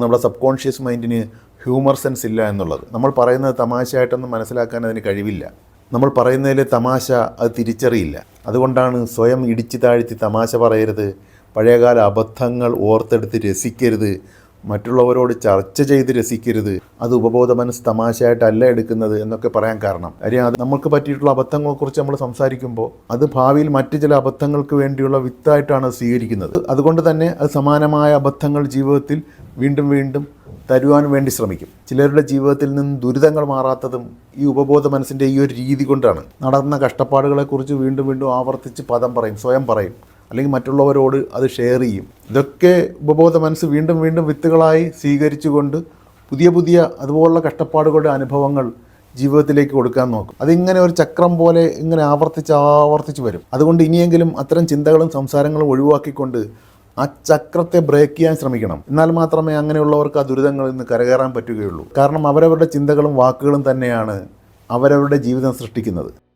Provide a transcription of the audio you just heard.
നമ്മുടെ subconscious മൈൻഡിന് humour sense ഇല്ല എന്നുള്ളത്. നമ്മൾ പറയുന്നത് തമാശയായിട്ടൊന്നും മനസ്സിലാക്കാൻ അതിന് കഴിവില്ല. നമ്മൾ പറയുന്നതിലെ തമാശ അത് തിരിച്ചറിയില്ല. അതുകൊണ്ടാണ് സ്വയം ഇടിച്ചു താഴ്ത്തി തമാശ പറയരുത് പഴയകാല അബദ്ധങ്ങൾ ഓർത്തെടുത്ത് രസിക്കരുത് മറ്റുള്ളവരോട് ചർച്ച ചെയ്ത് രസിക്കരുത്. അത് ഉപബോധ മനസ്സ് തമാശയായിട്ടല്ല എടുക്കുന്നത് എന്നൊക്കെ പറയാൻ കാരണം. കാര്യം അത് നമുക്ക് പറ്റിയിട്ടുള്ള അബദ്ധങ്ങളെക്കുറിച്ച് നമ്മൾ സംസാരിക്കുമ്പോൾ അത് ഭാവിയിൽ മറ്റ് ചില അബദ്ധങ്ങൾക്ക് വേണ്ടിയുള്ള വിത്തായിട്ടാണ് സ്വീകരിക്കുന്നത്. അതുകൊണ്ട് തന്നെ അത് സമാനമായ അബദ്ധങ്ങൾ ജീവിതത്തിൽ വീണ്ടും വീണ്ടും തരുവാൻ വേണ്ടി ശ്രമിക്കും. ചിലരുടെ ജീവിതത്തിൽ നിന്ന് ദുരിതങ്ങൾ മാറാത്തതും ഈ ഉപബോധ മനസ്സിന്റെ ഈ ഒരു രീതി കൊണ്ടാണ്. നടന്ന കഷ്ടപ്പാടുകളെക്കുറിച്ച് വീണ്ടും വീണ്ടും ആവർത്തിച്ച് പദം പറയും സ്വയം പറയും. അല്ലെങ്കിൽ മറ്റുള്ളവരോട് അത് ഷെയർ ചെയ്യും. ഇതൊക്കെ ഉപബോധ മനസ്സ് വീണ്ടും വീണ്ടും വിത്തുകളായി സ്വീകരിച്ചുകൊണ്ട് പുതിയ പുതിയ അതുപോലുള്ള കഷ്ടപ്പാടുകളുടെ അനുഭവങ്ങൾ ജീവിതത്തിലേക്ക് കൊടുക്കാൻ നോക്കും. അതിങ്ങനെ ഒരു ചക്രം പോലെ ഇങ്ങനെ ആവർത്തിച്ച് ആവർത്തിച്ച് വരും. അതുകൊണ്ട് ഇനിയെങ്കിലും അത്തരം ചിന്തകളും സംസാരങ്ങളും ഒഴിവാക്കിക്കൊണ്ട് ആ ചക്രത്തെ ബ്രേക്ക് ചെയ്യാൻ ശ്രമിക്കണം. എന്നാൽ മാത്രമേ അങ്ങനെയുള്ളവർക്ക് ആ ദുരിതങ്ങളിൽ നിന്ന് കരകയറാൻ പറ്റുകയുള്ളൂ. കാരണം അവരവരുടെ ചിന്തകളും വാക്കുകളും തന്നെയാണ് അവരവരുടെ ജീവിതം സൃഷ്ടിക്കുന്നത്.